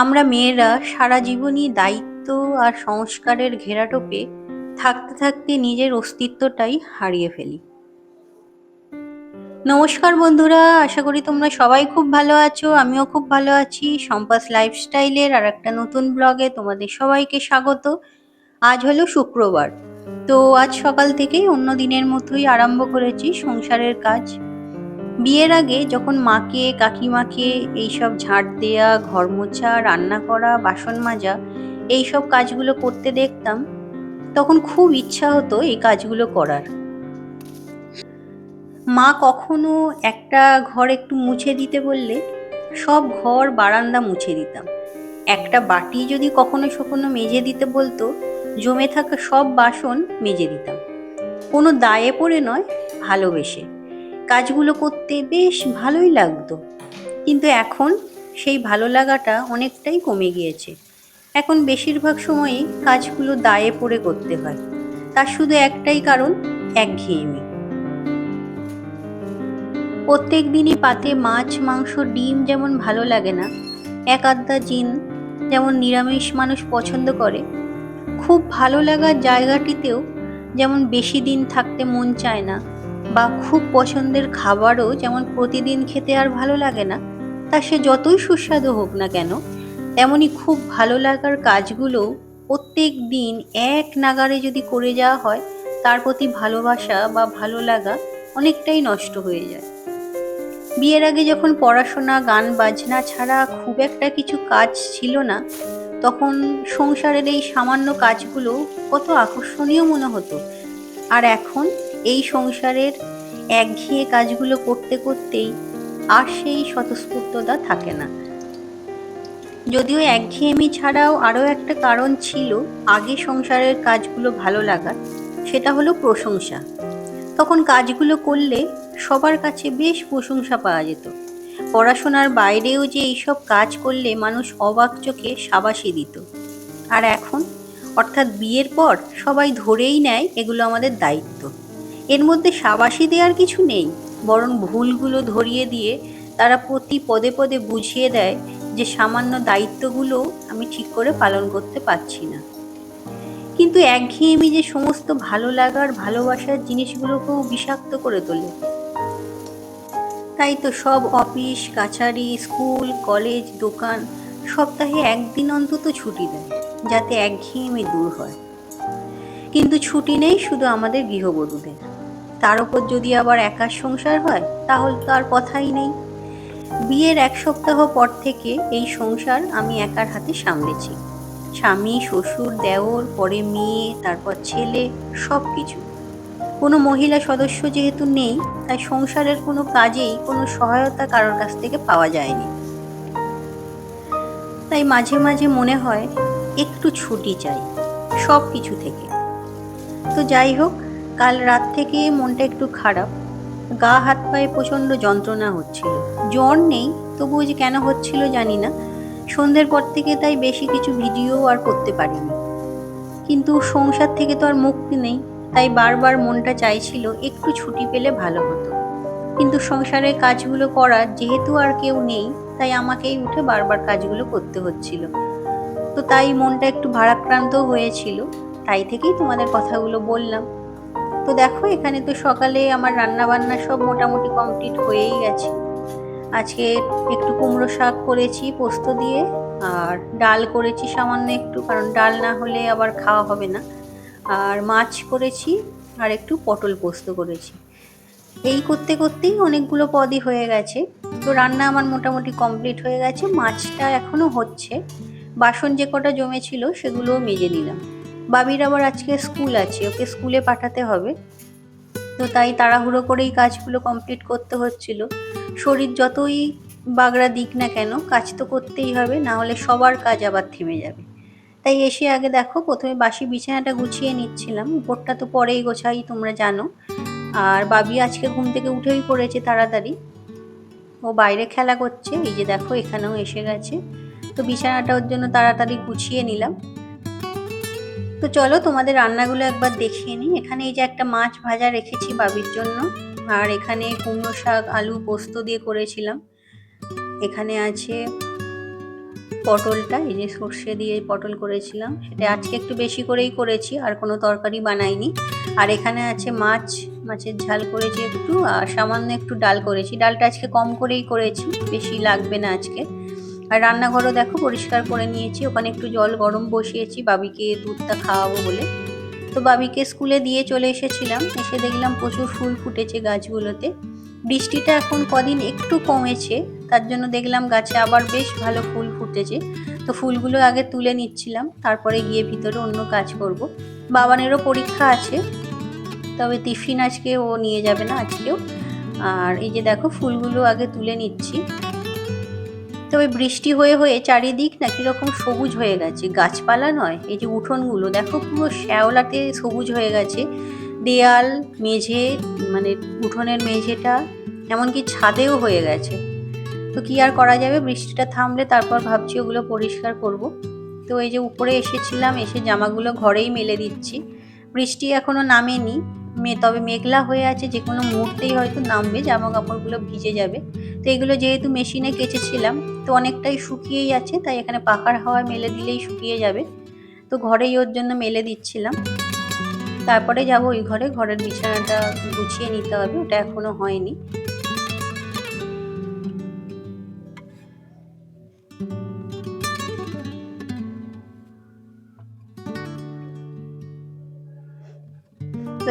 আমরা মেয়েরা সারা জীবনই দায়িত্ব আর সংস্কারের ঘেরাটোপে থাকতে থাকতে নিজের অস্তিত্বটাই হারিয়ে ফেলি। নমস্কার বন্ধুরা, আশা করি তোমরা সবাই খুব ভালো আছো, আমিও খুব ভালো আছি। সম্পাস লাইফস্টাইলের আর একটা নতুন ব্লগে তোমাদের সবাইকে স্বাগত। আজ হলো শুক্রবার, তো আজ সকাল থেকেই অন্য দিনের মতোই আরম্ভ করেছি সংসারের কাজ। বিয়ের আগে যখন মাকে, কাকিমাকে এইসব ঝাঁট দেয়া, ঘর মোছা, রান্না করা, বাসন মাজা এইসব কাজগুলো করতে দেখতাম, তখন খুব ইচ্ছা হতো এই কাজগুলো করার। মা কখনো একটা ঘর একটু মুছে দিতে বললে সব ঘর বারান্দা মুছে দিতাম। একটা বাটি যদি কখনো সখনো মেজে দিতে বলতো, জমে থাকা সব বাসন মেজে দিতাম। কোনো দায়ে পড়ে নয়, ভালোবেসে। কাজগুলো করতে বেশ ভালোই লাগতো। কিন্তু এখন সেই ভালো লাগাটা অনেকটাই কমে গিয়েছে। এখন বেশিরভাগ সময়ই কাজগুলো দায়ে পড়ে করতে হয়। তার শুধু একটাই কারণ, একঘেয়েমি। প্রত্যেক দিনই পাতে মাছ, মাংস, ডিম যেমন ভালো লাগে না, এক আধটা জিন যেমন নিরামিষ মানুষ পছন্দ করে, খুব ভালো লাগার জায়গাটিতেও যেমন বেশি দিন থাকতে মন চায় না বা খুব পছন্দের খাবারও যেমন প্রতিদিন খেতে আর ভালো লাগে না, তা সে যতই সুস্বাদু হোক না কেন, তেমনি খুব ভালো লাগার কাজগুলো প্রত্যেক দিন এক নাগারে যদি করে যাওয়া হয়, তার প্রতি ভালোবাসা বা ভালো লাগা অনেকটাই নষ্ট হয়ে যায়। বিয়ের আগে যখন পড়াশোনা, গান, বাজনা ছাড়া খুব একটা কিছু কাজ ছিল না, তখন সংসারের এই সামান্য কাজগুলো কত আকর্ষণীয় মনে হতো। আর এখন এই সংসারের একঘেয়ে কাজগুলো করতে করতেই আর সেই স্বতঃস্ফূর্ততা থাকে না। যদিও একঘেয়েমি ছাড়াও আরও একটা কারণ ছিল আগে সংসারের কাজগুলো ভালো লাগার সেটা হলো প্রশংসা। তখন কাজগুলো করলে সবার কাছে বেশ প্রশংসা পাওয়া যেত। পড়াশোনার বাইরেও যে এইসব কাজ করলে মানুষ অবাক চোখে সাবাসি দিত। আর এখন, অর্থাৎ বিয়ের পর সবাই ধরেই নেয় এগুলো আমাদের দায়িত্ব। এর মধ্যে সাবাসি দেওয়ার কিছু নেই, বরং ভুলগুলো ধরিয়ে দিয়ে তারা প্রতি পদে পদে বুঝিয়ে দেয় যে সামান্য দায়িত্বগুলো আমি ঠিক করে পালন করতে পারছি না। কিন্তু একঘেয়েমি যে সমস্ত ভালো লাগার, ভালোবাসার জিনিসগুলোকেও বিষাক্ত করে তোলে। তাই তো সব অফিস, কাছারি, স্কুল, কলেজ, দোকান সপ্তাহে একদিন অন্তত ছুটি দেয়, যাতে একঘেয়েমি দূর হয়। কিন্তু ছুটি নেই শুধু আমাদের গৃহবধূদের। তার উপর যদি আবার একার সংসার হয়, তাহলে তো আর কথাই নেই। বিয়ের এক সপ্তাহ পর থেকে এই সংসার আমি একার হাতে সামলেছি। স্বামী, শ্বশুর, দেওর, পরে মেয়ে, তারপর ছেলে সব কিছু কোনো মহিলা সদস্য যেহেতু নেই, তাই সংসারের কোনো কাজেই কোনো সহায়তা কারোর কাছ থেকে পাওয়া যায়নি। তাই মাঝে মাঝে মনে হয়, একটু ছুটি চাই সব কিছু থেকে। তো যাই হোক কাল রাত থেকে মনটা একটু খারাপ। গা হাত পায়ে প্রচণ্ড যন্ত্রণা হচ্ছিল। জ্বর নেই, তবুও যে কেন হচ্ছিল জানি না। সন্ধ্যের পর থেকে তাই বেশি কিছু ভিডিও আর করতে পারিনি। কিন্তু সংসার থেকে তো আর মুক্তি নেই, তাই বারবার মনটা চাইছিল একটু ছুটি পেলে ভালো হতো। কিন্তু সংসারের কাজগুলো করার যেহেতু আর কেউ নেই, তাই আমাকেই উঠে বারবার কাজগুলো করতে হচ্ছিল। তো তাই মনটা একটু ভারাক্রান্ত হয়েছিল, তাই থেকেই তোমাদের কথাগুলো বললাম। তো দেখো, এখানে তো সকালে আমার রান্না বান্না সব মোটামুটি কমপ্লিট হয়েই গেছে। আজকে একটু কুমড়ো শাক করেছি পোস্ত দিয়ে, আর ডাল করেছি সামান্য একটু, কারণ ডাল না হলে আবার খাওয়া হবে না। আর মাছ করেছি, আর একটু পটল পোস্ত করেছি। এই করতে করতেই অনেকগুলো পদই হয়ে গেছে। তো রান্না আমার মোটামুটি কমপ্লিট হয়ে গেছে। মাছটা এখনও হচ্ছে। বাসন যে কটা জমেছিল সেগুলোও মেজে নিলাম। বাবির আবার আজকে স্কুল আছে, ওকে স্কুলে পাঠাতে হবে। তো তাই তাড়াহুড়ো করেই কাজগুলো কমপ্লিট করতে হচ্ছিল। শরীর যতই বাগড়া দিক না কেন, কাজ তো করতেই হবে, না হলে সবার কাজ আবার থেমে যাবে। তাই এসে আগে দেখো, প্রথমে বাসি বিছানাটা গুছিয়ে নিচ্ছিলাম, উপরটা তো পরেই গোছাই, তোমরা জানো। আর বাবি আজকে ঘুম থেকে উঠেই পড়েছে তাড়াতাড়ি। ও বাইরে খেলা করছে, এই যে দেখো এখানেও এসে গেছে। তো বিছানাটা ওর জন্য তাড়াতাড়ি গুছিয়ে নিলাম। তো চলো তোমাদের রান্নাগুলো একবার দেখিয়ে নিই। এখানে এই যে একটা মাছ ভাজা রেখেছি বাবির জন্য। আর এখানে কুমড়ো শাক, আলু পোস্ত দিয়ে করেছিলাম। এখানে আছে পটলটা, এই যে সর্ষে দিয়ে পটল করেছিলাম। সেটা আজকে একটু বেশি করেই করেছি, আর কোনো তরকারি বানাইনি। আর এখানে আছে মাছ, মাছের ঝাল করেছি একটু, আর সামান্য একটু ডাল করেছি। ডালটা আজকে কম করেই করেছি, বেশি লাগবে না আজকে। আর রান্নাঘরও দেখো পরিষ্কার করে নিয়েছি। ওখানে একটু জল গরম বসিয়েছি, বাবিকে দুধটা খাওয়াবো বলে। তো বাবিকে স্কুলে দিয়ে চলে এসেছিলাম, এসে দেখলাম প্রচুর ফুল ফুটেছে গাছগুলোতে। বৃষ্টিটা এখন কদিন একটু কমেছে, তার জন্য দেখলাম গাছে আবার বেশ ভালো ফুল ফুটেছে। তো ফুলগুলো আগে তুলে নিচ্ছিলাম, তারপরে গিয়ে ভিতরে অন্য কাজ করব। বাবানেরও পরীক্ষা আছে, তবে টিফিন আজকে ও নিয়ে যাবে না আজকেও। আর এই যে দেখো ফুলগুলো আগে তুলে নিচ্ছি। তবে বৃষ্টি হয়ে হয়ে চারিদিক না কীরকম সবুজ হয়ে গেছে। গাছপালা নয়, এই যে উঠোনগুলো, দেখো পুরো শ্যাওলাতে সবুজ হয়ে গেছে। দেয়াল, মেঝে মানে উঠোনের মেঝেটা, এমনকি ছাদেও হয়ে গেছে। তো কি আর করা যাবে? বৃষ্টিটা থামলে তারপর ভাবছি ওগুলো পরিষ্কার করব। তো এই যে উপরে এসেছিলাম, এসে জামাগুলো ঘরেই মেলে দিচ্ছি। বৃষ্টি এখনও নামেনি। মে তবে মেঘলা হয়ে আছে, যে কোনো মুহূর্তেই হয়তো নামবে জামা কাপড়গুলো ভিজে যাবে। তো এগুলো যেহেতু মেশিনে কেচেছিলাম, তো অনেকটাই শুকিয়েই আছে, তাই এখানে পাখার হাওয়া মেলে দিলেই শুকিয়ে যাবে। তো ঘরেই ওর জন্য মেলে দিচ্ছিলাম। তারপরে যাব ওই ঘরে, ঘরের বিছানাটা গুছিয়ে নিতে হবে, ওটা এখনও হয়নি।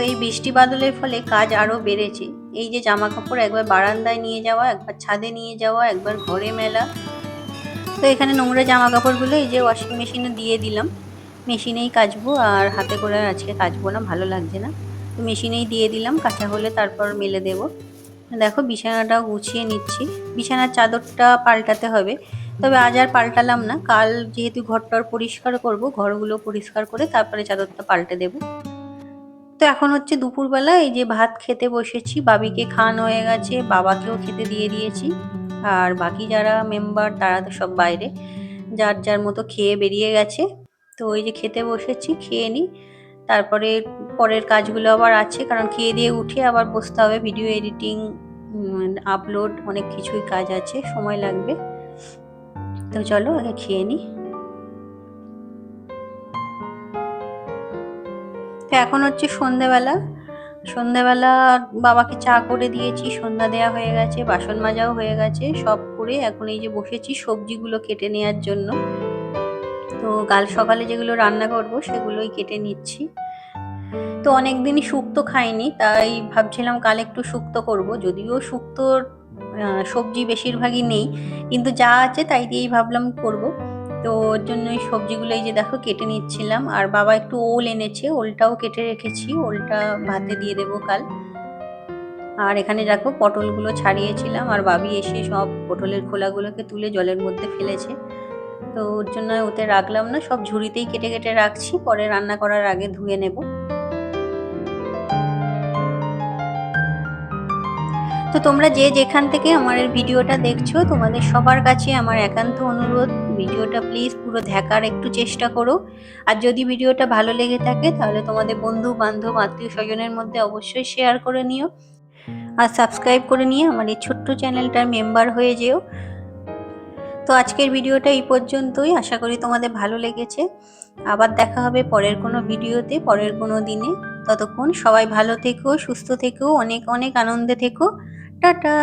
এই বৃষ্টি বাদলের ফলে কাজ আরও বেড়েছে। এই যে জামা কাপড় একবার বারান্দায় নিয়ে যাওয়া, একবার ছাদে নিয়ে যাওয়া, একবার ঘরে মেলা। তো এখানে নোংরা জামা কাপড়গুলো এই যে ওয়াশিং মেশিনে দিয়ে দিলাম। মেশিনেই কাচবো আর হাতে করে আজকে কাচবো না, ভালো লাগছে না। তো মেশিনেই দিয়ে দিলাম, কাঁচা হলে তারপর মেলে দেব। দেখো বিছানাটাও গুছিয়ে নিচ্ছি। বিছানার চাদরটা পাল্টাতে হবে। তবে আজ আর পাল্টালাম না। কাল যেহেতু ঘরটার পরিষ্কার করব, ঘরগুলো পরিষ্কার করে তারপরে চাদরটা পাল্টে দেব। তো এখন হচ্ছে দুপুরবেলা এই যে ভাত খেতে বসেছি, বাবিকে খান হয়ে গেছে, বাবাকেও খেতে দিয়ে দিয়েছি। আর বাকি যারা মেম্বার তারা তো সব বাইরে, যার যার মতো খেয়ে বেরিয়ে গেছে। তো ওই যে খেতে বসেছি, খেয়ে নিই। তারপরে পরের কাজগুলো আবার আছে, কারণ খেয়ে দিয়ে উঠে আবার বসতে হবে ভিডিও এডিটিং আপলোড অনেক কিছুই কাজ আছে, সময় লাগবে। তো চলো আগে খেয়ে নিই। তো এখন হচ্ছে সন্ধেবেলা। সন্ধেবেলা বাবাকে চা করে দিয়েছি, সন্ধ্যা দেয়া হয়ে গেছে, বাসন মাজাও হয়ে গেছে, সব করে এখন এই যে বসেছি সবজিগুলো কেটে নেওয়ার জন্য। তো কাল সকালে যেগুলো রান্না করব সেগুলোই কেটে নিচ্ছি। তো অনেক দিনই শুক্তো খাইনি, তাই ভাবছিলাম কাল একটু শুক্তো করব। যদিও শুক্তোর সবজি বেশিরভাগই নেই, কিন্তু যা আছে তাই দিয়েই ভাবলাম করব। তো ওর জন্য ওই সবজিগুলো এই যে দেখো কেটে নিচ্ছিলাম। আর বাবা একটু ওল এনেছে, ওলটাও কেটে রেখেছি। ওলটা ভাতে দিয়ে দেবো কাল। আর এখানে দেখো পটলগুলো ছাড়িয়েছিলাম। আর বাবি এসে সব পটলের খোলাগুলোকে তুলে জলের মধ্যে ফেলেছে। তো ওর জন্য ওতে রাখলাম না, সব ঝুড়িতেই কেটে কেটে রাখছি। পরে রান্না করার আগে ধুয়ে নেব। তো তোমরা যে যেখান থেকে আমার ভিডিওটা দেখছ, তোমাদের সবার কাছে আমার একান্ত অনুরোধ। ভিডিওটা প্লিজ পুরো দেখার একটু চেষ্টা করো। আর যদি ভিডিওটা ভালো লেগে থাকে, তাহলে তোমাদের বন্ধু, বান্ধব, আত্মীয় স্বজনের মধ্যে অবশ্যই শেয়ার করে নিও। আর সাবস্ক্রাইব করে নিয়ে আমার এই ছোট্ট চ্যানেলটার মেম্বার হয়ে যেও। তো আজকের ভিডিওটা এই পর্যন্তই। আশা করি তোমাদের ভালো লেগেছে। আবার দেখা হবে পরের কোনো ভিডিওতে, পরের কোনো দিনে। ততক্ষণ সবাই ভালো থেকো, সুস্থ থেকো, অনেক অনেক আনন্দে থেকো। টাটা!